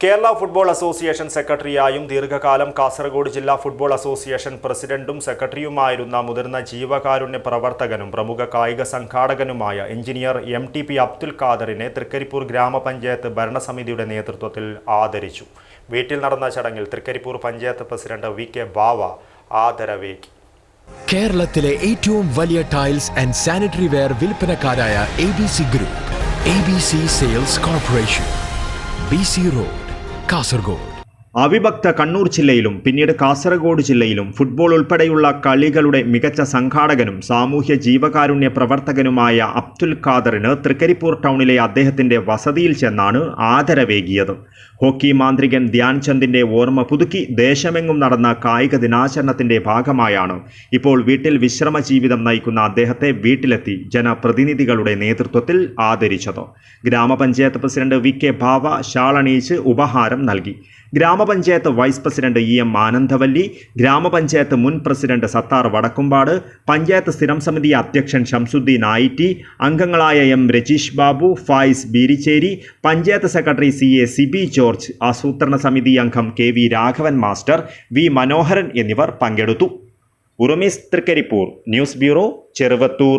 Kerala football association സെക്രട്ടറിയായും ദീർഘകാലം കാസർഗോഡ് ജില്ലാ football association പ്രസിഡന്റും സെക്രട്ടറിയുമായിരുന്ന മുതിർന്ന ജീവകാരുണ്യ പ്രവർത്തകനും പ്രമുഖ കായിക സംഘാടകനുമായ engineer M T P Abdul ഖാദറിനെ Trikaripur ഗ്രാമപഞ്ചായത്ത് ഭരണസമിതിയുടെ നേതൃത്വത്തിൽ ആദരിച്ചു. വീട്ടിൽ നടന്ന ചടങ്ങിൽ Trikaripur panchayat president V K Bava ആദരവേകി. കേരളത്തിലെ ഏറ്റവും വലിയ tiles and sanitary ware വിൽപ്പനക്കാരായ A B C group A B C sales corporation B C road Kasaragod അവിഭക്ത Kannur ജില്ലയിലും പിന്നീട് കാസർഗോഡ് ജില്ലയിലും ഫുട്ബോൾ ഉൾപ്പെടെയുള്ള കളികളുടെ മികച്ച സംഘാടകനും സാമൂഹ്യ ജീവകാരുണ്യ പ്രവർത്തകനുമായ അബ്ദുൽ ഖാദറിന് തൃക്കരിപ്പൂർ ടൗണിലെ അദ്ദേഹത്തിന്റെ വസതിയിൽ ചെന്നാണ് ആദരവേകിയത്. ഹോക്കി മാന്ത്രികൻ ധ്യാൻചന്ദിന്റെ ഓർമ്മ പുതുക്കി ദേശമെങ്ങും നടന്ന കായിക ദിനാചരണത്തിന്റെ ഭാഗമായാണ്. ഇപ്പോൾ വീട്ടിൽ വിശ്രമ ജീവിതം നയിക്കുന്ന അദ്ദേഹത്തെ വീട്ടിലെത്തി ജനപ്രതിനിധികളുടെ നേതൃത്വത്തിൽ ആദരിച്ചത്. ഗ്രാമപഞ്ചായത്ത് പ്രസിഡന്റ് വി കെ ഭാവ ഷാളണീച്ച് ഉപഹാരം നൽകി. ഗ്രാമപഞ്ചായത്ത് vice president E M Anandavalli ഗ്രാമപഞ്ചായത്ത് മുൻ പ്രസിഡന്റ് സത്താർ വടക്കുംപാട് പഞ്ചായത്ത് സ്ഥിരം സമിതി അധ്യക്ഷൻ ഷംസുദ്ദീൻ ആയിറ്റി അംഗങ്ങളായ M Rajeesh Babu Fayis Beerichery panchayat secretary C A Sibi George ആസൂത്രണ സമിതി അംഗം K V Raghavan master V Manoharan എന്നിവർ പങ്കെടുത്തു. Urumees Thrikaripur news bureau Cheruvathur.